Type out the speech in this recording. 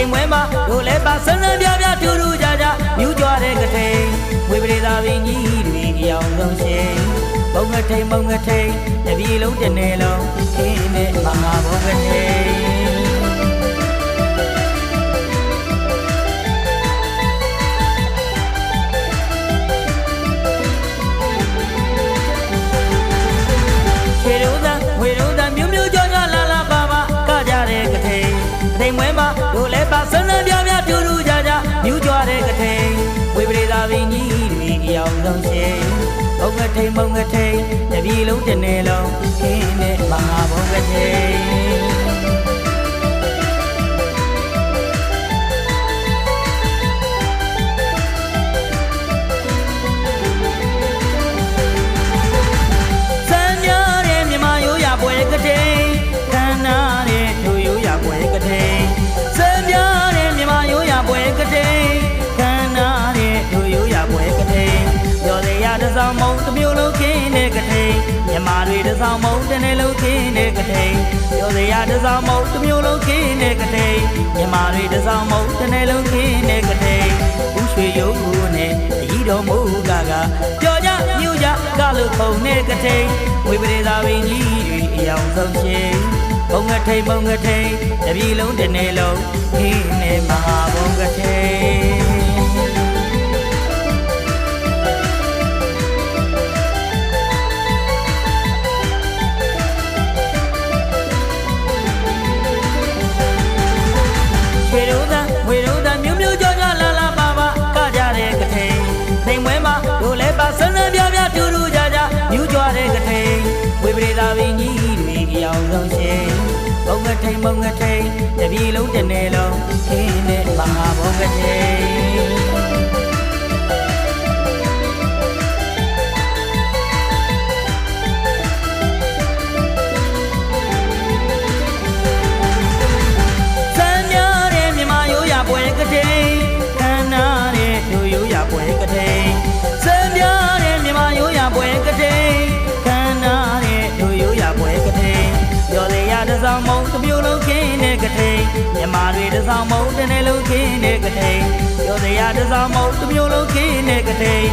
ထိန်မွဲမှာတို့လည်းပါဆန်းဆန်းပြပြထူးထူးခြားခြားမြူးကြွားတဲ့ကထိန်ဝေပရိသာပင်ကြီးတွေအယောင်ဆုံးရှင်ဘုံကထိန်ဘုံကထိန်တပြည်လုံးတစ်နယ်လုံးခင်းနဲ့မဟာဘုံကထိန် တွေအယောင်ဆုံးရှင်ဘုံကထိန်ဘုံကထိန်တပြည်လုံးတစ်နယ်လုံးခင်းနဲ့မဟာဘုံကထိန် မြမတွေတစ်စောင်းမုံတစ်နေ့လုံးခင်းတဲ့ကတိန်ရော်စရာတစ်စောင်းမုံတစ်မျိုးလုံးခင်းတဲ့ကတိန်မြမတွေတစ်စောင်းမုံတစ်နေ့လုံးခင်းတဲ့ကတိန်ဦးရွှေရုပ်ကိုနဲ့အကြီးတော်မိုးကကပျော်ကြမြူကြကလို့ခုံတဲ့ကတိန်ဝိပရိသာပင်ကြီးတွေအယောင်ဆုံးရှင်ဘုံကထိန်ဘုံကထိန်တပြည်လုံးတစ်နေ့လုံးခင်းနေမ ကထိန်ဘုံကထိန်တပြည်လုံးတစ်နယ်လုံးခင်းတဲ့မဟာဘုံကထိန်စံမြတဲ့မြမရိုးရပွဲကတိန်ခန္ဓာတဲ့ဒူရိုးရပွဲကတိ ရော်လေရတစ်စောင်းမုံတစ်မျိုးလုံးခင်းတဲ့ကတိန်မြမတွေတစ်စောင်းမုံတစ်နေ့လုံးခင်းတဲ့ကတိန်ရော်လေရတစ်စောင်းမုံတစ်မျိုးလုံးခင်းတဲ့ကတိန်